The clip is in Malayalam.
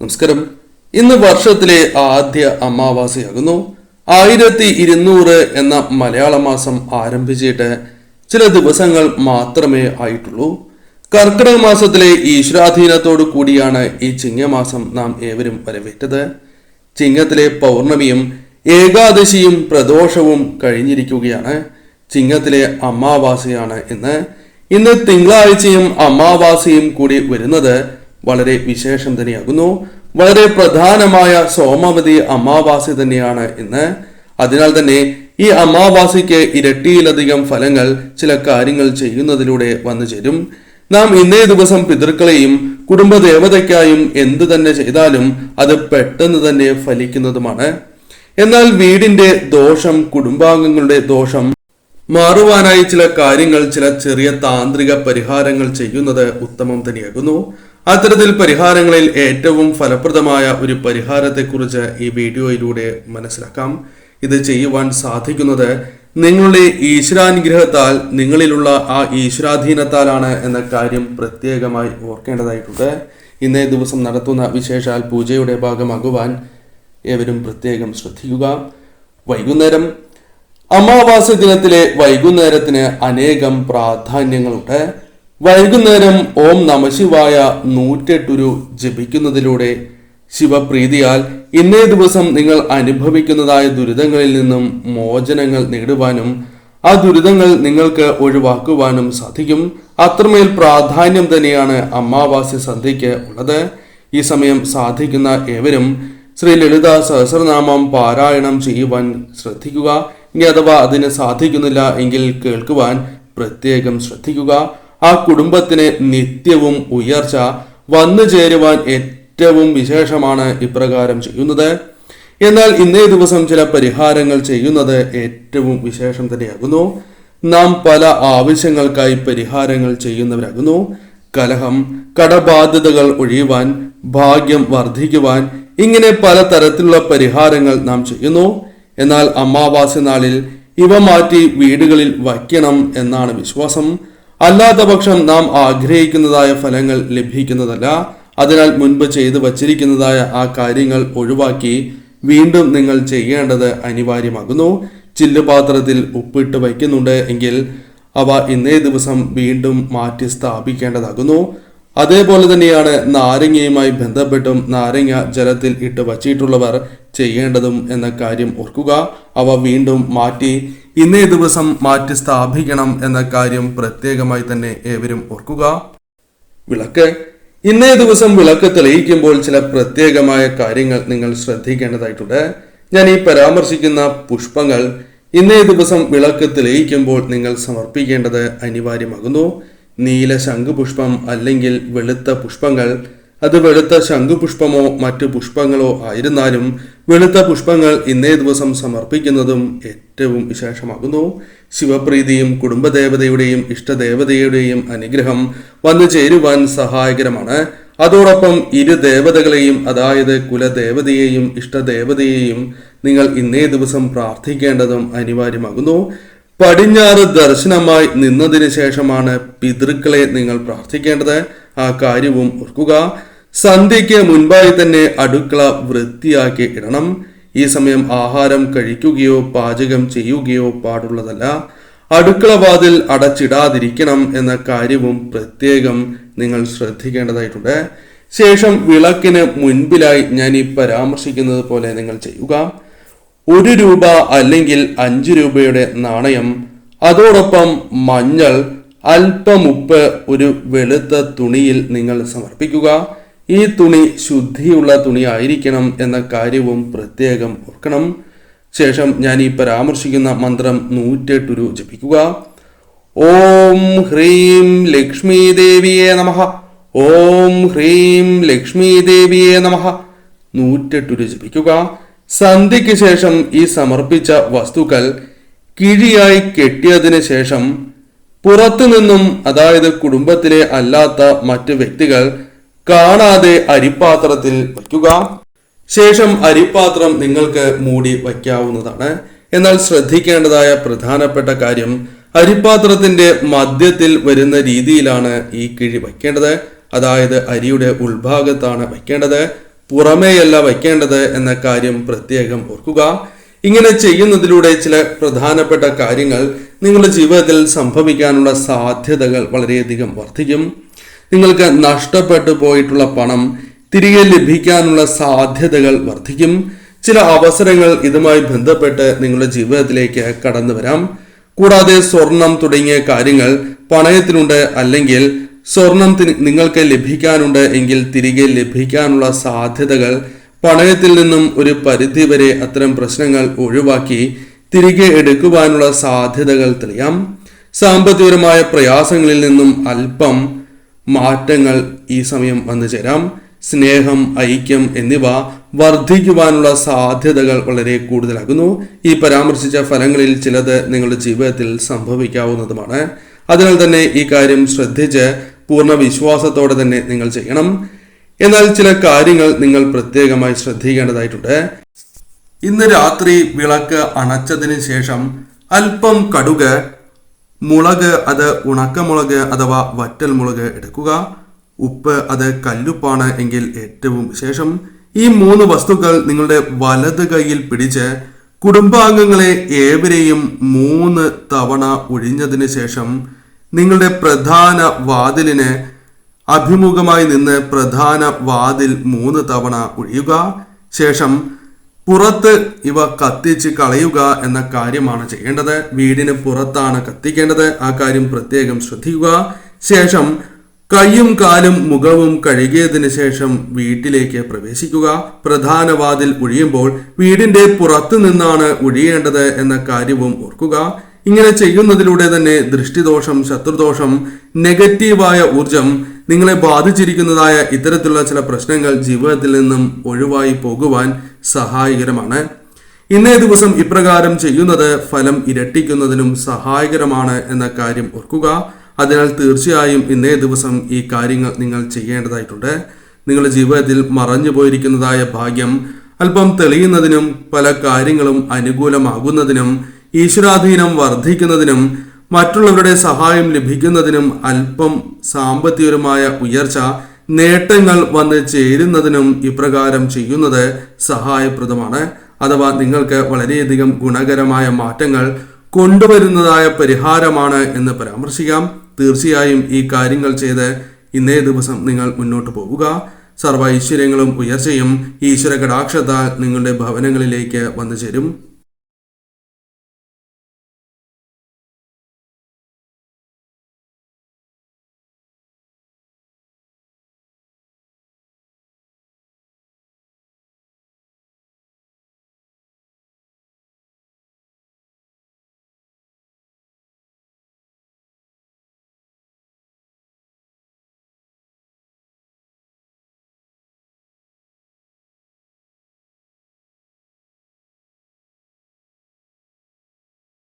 നമസ്കാരം. ഇന്ന് വർഷത്തിലെ ആദ്യ അമാവാസിയാകുന്നു. ആയിരത്തി ഇരുന്നൂറ് എന്ന മലയാള മാസം ആരംഭിച്ചിട്ട് ചില ദിവസങ്ങൾ മാത്രമേ ആയിട്ടുള്ളൂ. കർക്കിടക മാസത്തിലെ ഈശ്വരാധീനത്തോടു കൂടിയാണ് ഈ ചിങ്ങമാസം നാം ഏവരും വരവേറ്റത്. ചിങ്ങത്തിലെ പൗർണമിയും ഏകാദശിയും പ്രദോഷവും കഴിഞ്ഞിരിക്കുകയാണ്. ചിങ്ങത്തിലെ അമാവാസിയാണ് ഇന്ന്. ഇന്ന് തിങ്കളാഴ്ചയും അമാവാസിയും കൂടി വരുന്നത് വളരെ വിശേഷം തന്നെയാകുന്നു. വളരെ പ്രധാനമായ സോമവതി അമാവാസി തന്നെയാണ് ഇന്ന്. അതിനാൽ തന്നെ ഈ അമാവാസിക്ക് ഇരട്ടിയിലധികം ഫലങ്ങൾ ചില കാര്യങ്ങൾ ചെയ്യുന്നതിലൂടെ വന്നു ചേരും. നാം ഇന്നേ ദിവസം പിതൃക്കളെയും കുടുംബദേവതയ്ക്കായും എന്തു തന്നെ ചെയ്താലും അത് പെട്ടെന്ന് തന്നെ ഫലിക്കുന്നതുമാണ്. എന്നാൽ വീടിന്റെ ദോഷം കുടുംബാംഗങ്ങളുടെ ദോഷം മാറുവാനായി ചില കാര്യങ്ങൾ ചില ചെറിയ താന്ത്രിക പരിഹാരങ്ങൾ ചെയ്യുന്നത് ഉത്തമം തന്നെയാകുന്നു. അത്തരത്തിൽ പരിഹാരങ്ങളിൽ ഏറ്റവും ഫലപ്രദമായ ഒരു പരിഹാരത്തെക്കുറിച്ച് ഈ വീഡിയോയിലൂടെ മനസ്സിലാക്കാം. ഇത് ചെയ്യുവാൻ സാധിക്കുന്നത് നിങ്ങളുടെ ഈശ്വരാനുഗ്രഹത്താൽ നിങ്ങളിലുള്ള ആ ഈശ്വരാധീനത്താലാണ് എന്ന കാര്യം പ്രത്യേകമായി ഓർക്കേണ്ടതായിട്ടുണ്ട്. ഇന്നേ ദിവസം നടത്തുന്ന വിശേഷാൽ പൂജയുടെ ഭാഗമാകുവാൻ ഏവരും പ്രത്യേകം ശ്രദ്ധിക്കുക. വൈകുന്നേരം അമാവാസി ദിനത്തിലെ വൈകുന്നേരത്തിന് അനേകം പ്രാധാന്യങ്ങളുണ്ട്. വൈകുന്നേരം ഓം നമശിവായ നൂറ്റെട്ടുരു ജപിക്കുന്നതിലൂടെ ശിവപ്രീതിയാൽ ഇന്നേ ദിവസം നിങ്ങൾ അനുഭവിക്കുന്നതായ ദുരിതങ്ങളിൽ നിന്നും മോചനങ്ങൾ നേടുവാനും ആ ദുരിതങ്ങൾ നിങ്ങൾക്ക് ഒഴിവാക്കുവാനും സാധിക്കും. അത്രമേൽ പ്രാധാന്യം തന്നെയാണ് അമാവാസ്യ സന്ധ്യയ്ക്ക് ഉള്ളത്. ഈ സമയം സാധിക്കുന്ന ഏവരും ശ്രീ ലളിത സഹസ്രനാമം പാരായണം ചെയ്യുവാൻ ശ്രദ്ധിക്കുക. ഇനി അഥവാ അതിന് സാധിക്കുന്നില്ല എങ്കിൽ കേൾക്കുവാൻ പ്രത്യേകം ശ്രദ്ധിക്കുക. ആ കുടുംബത്തിന് നിത്യവും ഉയർച്ച വന്നു ചേരുവാൻ ഏറ്റവും വിശേഷമാണ് ഇപ്രകാരം ചെയ്യുന്നത്. എന്നാൽ ഇന്നേ ദിവസം ചില പരിഹാരങ്ങൾ ചെയ്യുന്നത് ഏറ്റവും വിശേഷം തന്നെയാകുന്നു. നാം പല ആവശ്യങ്ങൾക്കായി പരിഹാരങ്ങൾ ചെയ്യുന്നവരാകുന്നു. കലഹം കടബാധ്യതകൾ ഒഴിയുവാൻ ഭാഗ്യം വർദ്ധിക്കുവാൻ ഇങ്ങനെ പല തരത്തിലുള്ള പരിഹാരങ്ങൾ നാം ചെയ്യുന്നു. എന്നാൽ അമാവാസി നാളിൽ ഇവ മാറ്റി വീടുകളിൽ വയ്ക്കണം എന്നാണ് വിശ്വാസം. അല്ലാത്ത പക്ഷം നാം ആഗ്രഹിക്കുന്നതായ ഫലങ്ങൾ ലഭിക്കുന്നതല്ല. അതിനാൽ മുൻപ് ചെയ്തു വച്ചിരിക്കുന്നതായ ആ കാര്യങ്ങൾ ഒഴിവാക്കി വീണ്ടും നിങ്ങൾ ചെയ്യേണ്ടത് അനിവാര്യമാകുന്നു. ചില്ലുപാത്രത്തിൽ ഉപ്പിട്ട് വയ്ക്കുന്നുണ്ട് എങ്കിൽ അവ ഇന്നേ ദിവസം വീണ്ടും മാറ്റി സ്ഥാപിക്കേണ്ടതാകുന്നു. അതേപോലെ തന്നെയാണ് നാരങ്ങയുമായി ബന്ധപ്പെട്ടും നാരങ്ങ ജലത്തിൽ ഇട്ട് വച്ചിട്ടുള്ളവർ ചെയ്യേണ്ടതും എന്ന കാര്യം ഓർക്കുക. അവ വീണ്ടും മാറ്റി ഇന്നേ ദിവസം മാറ്റി സ്ഥാപിക്കണം എന്ന കാര്യം പ്രത്യേകമായി തന്നെ ഏവരും ഓർക്കുക. വിളക്ക്. ഇന്നേ ദിവസം വിളക്ക് തെളിയിക്കുമ്പോൾ ചില പ്രത്യേകമായ കാര്യങ്ങൾ നിങ്ങൾ ശ്രദ്ധിക്കേണ്ടതായിട്ടുണ്ട്. ഞാൻ ഈ പരാമർശിക്കുന്ന പുഷ്പങ്ങൾ ഇന്നേ ദിവസം വിളക്ക് തെളിയിക്കുമ്പോൾ നിങ്ങൾ സമർപ്പിക്കേണ്ടത് അനിവാര്യമാകുന്നു. നീല ശംഖുപുഷ്പം അല്ലെങ്കിൽ വെളുത്ത പുഷ്പങ്ങൾ അത് വെളുത്ത ശംഖുപുഷ്പമോ മറ്റു പുഷ്പങ്ങളോ ആയിരുന്നാലും വെളുത്ത പുഷ്പങ്ങൾ ഇന്നേ ദിവസം സമർപ്പിക്കുന്നതും ഏറ്റവും വിശേഷമാകുന്നു. ശിവപ്രീതിയും കുടുംബദേവതയുടെയും ഇഷ്ടദേവതയുടെയും അനുഗ്രഹം വന്നു ചേരുവാൻ സഹായകരമാണ്. അതോടൊപ്പം ഇരു ദേവതകളെയും അതായത് കുലദേവതയെയും ഇഷ്ടദേവതയെയും നിങ്ങൾ ഇന്നേ ദിവസം പ്രാർത്ഥിക്കേണ്ടതും അനിവാര്യമാകുന്നു. പടിഞ്ഞാറ് ദർശനമായി നിന്നതിന് ശേഷമാണ് പിതൃക്കളെ നിങ്ങൾ പ്രാർത്ഥിക്കേണ്ടത്. ആ കാര്യവും ഓർക്കുക. സന്ധ്യയ്ക്ക് മുൻപായി തന്നെ അടുക്കള വൃത്തിയാക്കി ഇടണം. ഈ സമയം ആഹാരം കഴിക്കുകയോ പാചകം ചെയ്യുകയോ പാടുള്ളതല്ല. അടുക്കള വാതിൽ അടച്ചിടാതിരിക്കണം എന്ന കാര്യവും പ്രത്യേകം നിങ്ങൾ ശ്രദ്ധിക്കേണ്ടതായിട്ടുണ്ട്. ശേഷം വിളക്കിന് മുൻപിലായി ഞാൻ ഈ പരാമർശിക്കുന്നത് പോലെ നിങ്ങൾ ചെയ്യുക. ഒരു രൂപ അല്ലെങ്കിൽ അഞ്ച് രൂപയുടെ നാണയം അതോടൊപ്പം മഞ്ഞൾ അല്പം ഉപ്പ് ഒരു വെളുത്ത തുണിയിൽ നിങ്ങൾ സമർപ്പിക്കുക. ഈ തുണി ശുദ്ധിയുള്ള തുണി ആയിരിക്കണം എന്ന കാര്യവും പ്രത്യേകം ഓർക്കണം. ശേഷം ഞാൻ ഈ പരാമർശിക്കുന്ന മന്ത്രം നൂറ്റെട്ടുരു ജപിക്കുക. ഓം ഹ്രീം ലക്ഷ്മി ദേവിയെ നമ. ഓം ഹ്രീം ലക്ഷ്മി ദേവിയെ നമഃ. നൂറ്റെട്ടുരു ജപിക്കുക. സന്ധ്യയ്ക്ക് ശേഷം ഈ സമർപ്പിച്ച വസ്തുക്കൾ കിഴിയായി കെട്ടിയതിന് ശേഷം പുറത്തു നിന്നും അതായത് കുടുംബത്തിലെ അല്ലാത്ത മറ്റു വ്യക്തികൾ കാണാതെ അരിപ്പാത്രത്തിൽ വയ്ക്കുക. ശേഷം അരിപ്പാത്രം നിങ്ങൾക്ക് മൂടി വയ്ക്കാവുന്നതാണ്. എന്നാൽ ശ്രദ്ധിക്കേണ്ടതായ പ്രധാനപ്പെട്ട കാര്യം അരിപ്പാത്രത്തിന്റെ മധ്യത്തിൽ വരുന്ന രീതിയിലാണ് ഈ കിഴി വയ്ക്കേണ്ടത്. അതായത് അരിയുടെ ഉൾഭാഗത്താണ് വയ്ക്കേണ്ടത്. പുറമേയല്ല വയ്ക്കേണ്ടത് എന്ന കാര്യം പ്രത്യേകം ഓർക്കുക. ഇങ്ങനെ ചെയ്യുന്നതിലൂടെ ചില പ്രധാനപ്പെട്ട കാര്യങ്ങൾ നിങ്ങളുടെ ജീവിതത്തിൽ സംഭവിക്കാനുള്ള സാധ്യതകൾ വളരെയധികം വർദ്ധിക്കും. നിങ്ങൾക്ക് നഷ്ടപ്പെട്ടു പോയിട്ടുള്ള പണം തിരികെ ലഭിക്കാനുള്ള സാധ്യതകൾ വർദ്ധിക്കും. ചില അവസരങ്ങൾ ഇതുമായി ബന്ധപ്പെട്ട് നിങ്ങളുടെ ജീവിതത്തിലേക്ക് കടന്നു വരാം. കൂടാതെ സ്വർണം തുടങ്ങിയ കാര്യങ്ങൾ പണയത്തിനുണ്ട് അല്ലെങ്കിൽ സ്വർണം നിങ്ങൾക്ക് ലഭിക്കാനുണ്ട് എങ്കിൽ തിരികെ ലഭിക്കാനുള്ള സാധ്യതകൾ പണയത്തിൽ നിന്നും ഒരു പരിധിവരെ അത്തരം പ്രശ്നങ്ങൾ ഒഴിവാക്കി തിരികെ എടുക്കുവാനുള്ള സാധ്യതകൾ തെളിയാം. സാമ്പത്തികപരമായ പ്രയാസങ്ങളിൽ നിന്നും അല്പം മാറ്റങ്ങൾ ഈ സമയം വന്നു ചേരാം. സ്നേഹം ഐക്യം എന്നിവ വർദ്ധിക്കുവാനുള്ള സാധ്യതകൾ വളരെ കൂടുതലാകുന്നു. ഈ പരാമർശിച്ച ഫലങ്ങളിൽ ചിലത് നിങ്ങളുടെ ജീവിതത്തിൽ സംഭവിക്കാവുന്നതുമാണ്. അതിനാൽ തന്നെ ഈ കാര്യം ശ്രദ്ധിച്ച് പൂർണ വിശ്വാസത്തോടെ തന്നെ നിങ്ങൾ ചെയ്യണം. എന്നാൽ ചില കാര്യങ്ങൾ നിങ്ങൾ പ്രത്യേകമായി ശ്രദ്ധിക്കേണ്ടതായിട്ടുണ്ട്. ഇന്ന് രാത്രി വിളക്ക് അണച്ചതിന് ശേഷം അല്പം കടുക് മുളക് അത് ഉണക്കമുളക് അഥവാ വറ്റൽ മുളക് എടുക്കുക. ഉപ്പ് അത് കല്ലുപ്പാണ് എങ്കിൽ ഏറ്റവും ശേഷം ഈ മൂന്ന് വസ്തുക്കൾ നിങ്ങളുടെ വലത് കൈയിൽ പിടിച്ച് കുടുംബാംഗങ്ങളെ ഏവരെയും മൂന്ന് തവണ ഒഴിഞ്ഞതിന് ശേഷം നിങ്ങളുടെ പ്രധാന വാതിലിന് അഭിമുഖമായി നിന്ന് പ്രധാന വാതിൽ മൂന്ന് തവണ ഒഴിയുക. ശേഷം പുറത്ത് ഇവ കത്തിച്ച് കളയുക എന്ന കാര്യമാണ് ചെയ്യേണ്ടത്. വീടിന് പുറത്താണ് കത്തിക്കേണ്ടത്. ആ കാര്യം പ്രത്യേകം ശ്രദ്ധിക്കുക. ശേഷം കയ്യും കാലും മുഖവും കഴുകിയതിനു ശേഷം വീട്ടിലേക്ക് പ്രവേശിക്കുക. പ്രധാന വാതിൽ ഒഴിയുമ്പോൾ വീടിന്റെ പുറത്തു നിന്നാണ് ഒഴിയേണ്ടത് എന്ന കാര്യവും ഓർക്കുക. ഇങ്ങനെ ചെയ്യുന്നതിലൂടെ തന്നെ ദൃഷ്ടിദോഷം ശത്രുദോഷം നെഗറ്റീവായ ഊർജം നിങ്ങളെ ബാധിച്ചിരിക്കുന്നതായ ഇത്തരത്തിലുള്ള ചില പ്രശ്നങ്ങൾ ജീവിതത്തിൽ നിന്നും ഒഴിവായി പോകുവാൻ സഹായകരമാണ്. ഇന്നേ ദിവസം ഇപ്രകാരം ചെയ്യുന്നത് ഫലം ഇരട്ടിക്കുന്നതിനും സഹായകരമാണ് എന്ന കാര്യം ഓർക്കുക. അതിനാൽ തീർച്ചയായും ഇന്നേ ദിവസം ഈ കാര്യങ്ങൾ നിങ്ങൾ ചെയ്യേണ്ടതായിട്ടുണ്ട്. നിങ്ങളുടെ ജീവിതത്തിൽ മറഞ്ഞു പോയിരിക്കുന്നതായ ഭാഗ്യം അല്പം തെളിയുന്നതിനും പല കാര്യങ്ങളും അനുകൂലമാകുന്നതിനും ഈശ്വരാധീനം വർദ്ധിക്കുന്നതിനും മറ്റുള്ളവരുടെ സഹായം ലഭിക്കുന്നതിനും അല്പം സാമ്പത്തികപരമായ ഉയർച്ച നേട്ടങ്ങൾ വന്ന് ചേരുന്നതിനും ഇപ്രകാരം ചെയ്യുന്നത് സഹായപ്രദമാണ്. അഥവാ നിങ്ങൾക്ക് വളരെയധികം ഗുണകരമായ മാറ്റങ്ങൾ കൊണ്ടുവരുന്നതായ പരിഹാരമാണ് എന്ന് പരാമർശിക്കാം. തീർച്ചയായും ഈ കാര്യങ്ങൾ ചെയ്ത് ഇന്നേ ദിവസം നിങ്ങൾ മുന്നോട്ട് പോവുക. സർവൈശ്വര്യങ്ങളും ഉയർച്ചയും ഈശ്വര കടാക്ഷത്താൽ നിങ്ങളുടെ ഭവനങ്ങളിലേക്ക് വന്നു ചേരും.